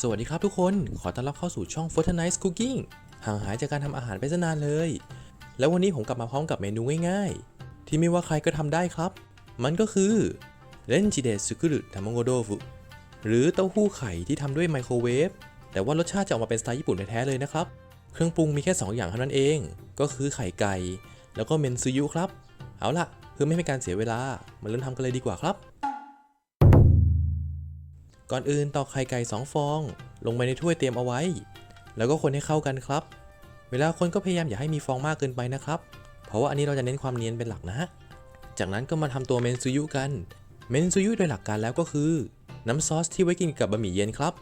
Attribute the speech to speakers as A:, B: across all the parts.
A: สวัสดีครับทุกคน ขอต้อนรับเข้าสู่ช่อง Fortnite Cooking ห่างหายจากการทำอาหารไปนานเลย แล้ววันนี้ผมกลับมาพร้อมกับเมนูง่ายๆ ที่ไม่ว่าใครก็ทำได้ครับ มันก็คือเรนจิเดสุกุรุทามังโกโดฟุหรือเต้าหู้ไข่ที่ทำด้วยไมโครเวฟ แต่ว่ารสชาติจะออกมาเป็นสไตล์ญี่ปุ่นแท้ๆเลยนะครับ เครื่องปรุงมีแค่ 2 อย่างเท่านั้นเอง ก็คือไข่ไก่ แล้วก็เมนซูยุครับ เอาล่ะ เพื่อไม่ให้เป็นการเสียเวลา มาเริ่มทำกันเลยดีกว่าครับ ก่อนอื่นตอกไข่ไก่2ฟอง ลงไปในถ้วยเตรียมเอาไว้ แล้วก็คนให้เข้ากันครับ เวลาคนก็พยายามอย่าให้มีฟองมากเกินไปนะครับ เพราะว่าอันนี้เราจะเน้นความเนียนเป็นหลักนะจากนั้นก็มาทำตัวเมนซูยุกัน เมนซูยุโดยหลักการแล้วก็คือ น้ำซอสที่ไว้กินกับบะหมี่เย็นครับ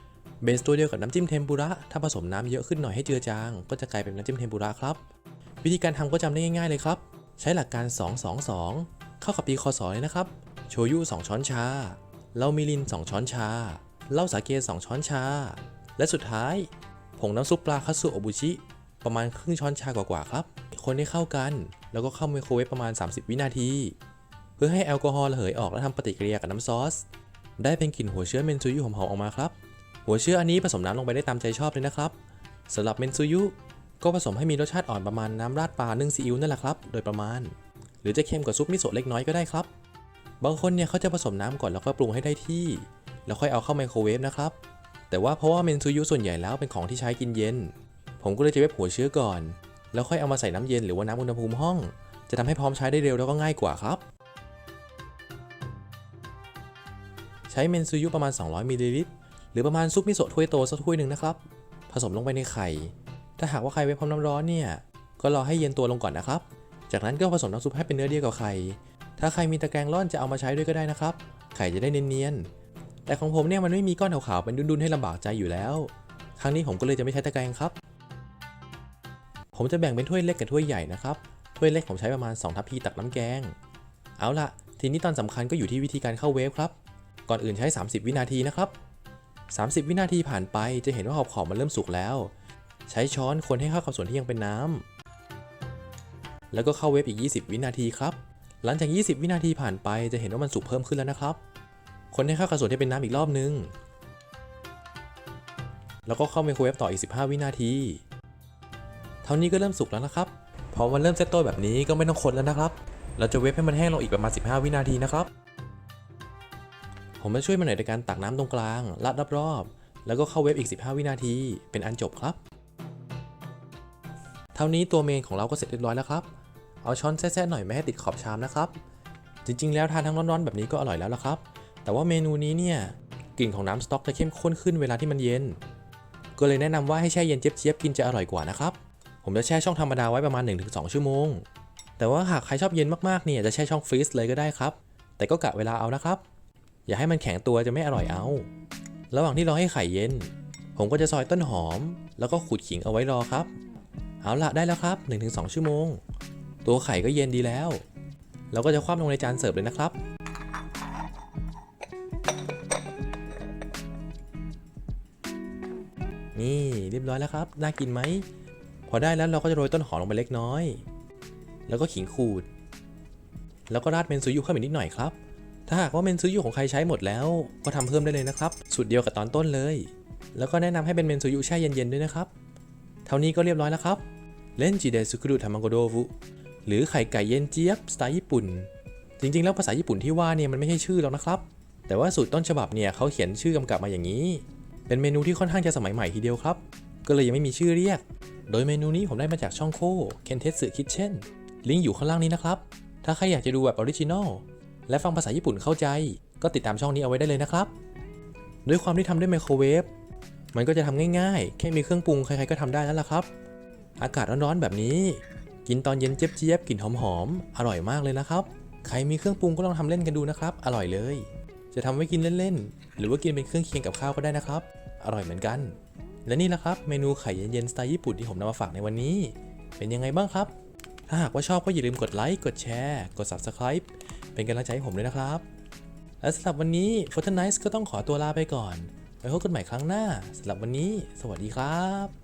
A: เบสตัวเดียวกับน้ำจิ้มเทมปุระ ถ้าผสมน้ำเยอะขึ้นหน่อยให้เจือจาง ก็จะกลายเป็นน้ำจิ้มเทมปุระครับ วิธีการทำก็จำได้ง่ายๆเลยครับ ใช้หลักการ 222 เข้ากับปีคอสอเลยนะครับ โชยุ 2 ช้อนชา เหล้ามิริน 2 ช้อนชา เหล้าสาเก 2 ช้อนชา และสุดท้าย ผงน้ำซุปปลาคัตสึโอบุชิ ประมาณครึ่งช้อนชากว่าๆครับ คนให้เข้ากัน แล้วก็เข้าไมโครเวฟประมาณ 30 วินาที เพื่อให้แอลกอฮอล์ระเหยออกและทำปฏิกิริยากับน้ำซอส ได้เป็นกลิ่นหัวเชื้อเมนซูยุหอมๆออกมาครับ หัวเชื้ออันนี้ผสมน้ำลงไปได้ตามใจชอบเลยนะครับสำหรับเมนซูยุก็ผสมให้มีรสชาติอ่อนประมาณน้ำราดปลานึ่งซีอิ๊วนั่นแหละครับ โดยประมาณ หรือจะเค็มกว่าซุปมิโซะเล็กน้อยก็ได้ครับ บางคนเนี่ยเขาจะผสมน้ำก่อนแล้วก็ปรุงให้ได้ที่ แล้วค่อยเอาเข้าไมโครเวฟนะครับ แต่ว่าเพราะว่าเมนซูยุส่วนใหญ่แล้วเป็นของที่ใช้กินเย็น ผมก็เลยจะเวฟหัวเชื้อก่อน แล้วค่อยเอามาใส่น้ำเย็นหรือว่าน้ำอุณหภูมิห้อง จะทำให้พร้อมใช้ได้เร็วแล้วก็ง่ายกว่าครับ ใช้เมนซูยุประมาณ 200มิลลิลิตรหรือประมาณซุปมิโซะถ้วยโตสักถ้วยหนึ่งนะครับ ผสมลงไปในไข่ ถ้าหากว่าไข่ไว้พร้อมน้ำร้อนเนี่ย ก็รอให้เย็นตัวลงก่อนนะครับ จากนั้นก็ผสมน้ำซุปให้เป็นเนื้อเดียวกับไข่ ถ้าใครมีตะแกรงร่อนจะเอามาใช้ด้วยก็ได้นะครับไข่จะได้เนียนๆแต่ของผมเนี่ยมันไม่มีก้อนขาวๆเป็นดุนๆให้ลำบากใจอยู่แล้ว ครั้งนี้ผมก็เลยจะไม่ใช้ตะแกรงครับ ผมจะแบ่งเป็นถ้วยเล็กกับถ้วยใหญ่นะครับถ้วยเล็กผมใช้ประมาณ2ทัพพีตักน้ำแกง เอาล่ะทีนี้ตอนสำคัญก็อยู่ที่วิธีการเข้าเวฟครับ ก่อนอื่นใช้ 30 วินาทีนะครับ 30 วินาทีผ่านไปจะเห็นว่าขอบขอบๆมันเริ่มสุกแล้ว ใช้ช้อนคนให้เข้ากับส่วนที่ยังเป็นน้ำแล้วก็เข้าเวฟอีก 20 วินาทีครับ หลังจาก 20 วินาทีผ่านไปจะเห็นว่ามันสุกเพิ่มขึ้นแล้วนะครับ คนให้เข้ากับส่วนที่เป็นน้ำอีกรอบนึง แล้วก็เข้าไมโครเวฟต่ออีก 15 วินาที เท่านี้ก็เริ่มสุกแล้วนะครับ พอมันเริ่มเซตตัวแบบนี้ก็ไม่ต้องคนแล้วนะครับ เราจะเวฟให้มันแห้งลงอีกประมาณ 15 วินาทีนะครับ ผมจะช่วยมันหน่อยในการตักน้ำตรงกลางราดรอบๆแล้วก็เข้าเวฟอีก 15 วินาที เป็นอันจบครับ เท่านี้ตัวเมนของเราก็เสร็จเรียบร้อยแล้วครับ เอาช้อนแซะๆหน่อยไม่ให้ติดขอบชามนะครับ จริงๆ แล้วทานทั้งร้อนๆแบบนี้ก็อร่อยแล้วละครับ แต่ว่าเมนูนี้เนี่ยกลิ่นของน้ำสต๊อกจะเข้มข้นขึ้นเวลาที่มันเย็น ก็เลยแนะนำว่าให้แช่เย็นเจี๊ยบๆกินจะอร่อยกว่านะครับ ผมจะแช่ช่องธรรมดาไว้ประมาณ 1-2 ชั่วโมง แต่ว่าหากใครชอบเย็นมากๆเนี่ยจะแช่ช่องฟรีซเลยก็ได้ครับ แต่ก็กะเวลาเอานะครับ อย่าให้มันแข็งตัวจะไม่อร่อยเอา ระหว่างที่รอให้ไข่เย็น ผมก็จะซอยต้นหอม แล้วก็ขูดขิงเอาไว้รอครับ เอาละได้แล้วครับ 1-2 ชั่วโมง ตัวไข่ก็เย็นดีแล้ว เราก็จะคว่ำลงในจานเสิร์ฟเลยนะครับ นี่เรียบร้อยแล้วครับ น่ากินไหม พอได้แล้วเราก็จะโรยต้นหอมลงไปเล็กน้อย แล้วก็ขิงขูด แล้วก็ราดเมนซูยุเข้าไปนิดหน่อยครับ ถ้าหากว่าเมนซูยุของใครใช้หมดแล้วก็ทำเพิ่มได้เลยนะครับ สูตรเดียวกับตอนต้นเลย แล้วก็แนะนำให้เป็นเมนซูยุแช่เย็นๆด้วยนะครับ เท่านี้ก็เรียบร้อยแล้วครับเลนจิเดซุกุรุ หรือไข่ไก่เย็นเจี๊ยบสไตล์ญี่ปุ่น จริงๆ แล้วภาษาญี่ปุ่นที่ว่าเนี่ยมันไม่ใช่ชื่อหรอกนะครับ แต่ว่าสูตรต้นฉบับเนี่ยเขาเขียนชื่อกำกับมาอย่างนี้ เป็นเมนูที่ค่อนข้างจะสมัยใหม่ทีเดียวครับ ก็เลยยังไม่มีชื่อเรียก โดยเมนูนี้ผมได้มาจากช่องโคเคนเทสึคิทเช่นลิงก์อยู่ข้างล่างนี้นะครับ ถ้าใครอยากจะดูแบบออริจินอลและฟังภาษาญี่ปุ่นเข้าใจ ก็ติดตามช่องนี้เอาไว้ได้เลยนะครับ ด้วยความที่ทำด้วยไมโครเวฟมันก็จะทำง่ายๆ แค่มีเครื่องปรุงใครๆก็ทำได้แล้วล่ะครับ อากาศร้อนๆแบบนี้ กินตอนเย็นเจี๊ยบกลิ่นหอมๆ อร่อยมากเลยนะครับ ใครมีเครื่องปรุงก็ลองทำเล่นกันดูนะครับ อร่อยเลย จะทำไว้กินเล่นๆ หรือว่ากินเป็นเครื่องเคียงกับข้าวก็ได้นะครับ อร่อยเหมือนกัน และนี่แหละครับเมนูไข่เย็นๆสไตล์ญี่ปุ่นที่ผมนำมาฝากในวันนี้ เป็นยังไงบ้างครับ ถ้าหากว่าชอบก็อย่าลืมกดไลค์ กดแชร์ กด Subscribe เป็นกำลังใจให้ผมด้วยนะครับ และสำหรับวันนี้ f o r t n i t e ก็ต้องขอตัวลาไปก่อนไว้พบกันใหม่ครั้งหน้าสำหรับวันนี้ สวัสดีครับ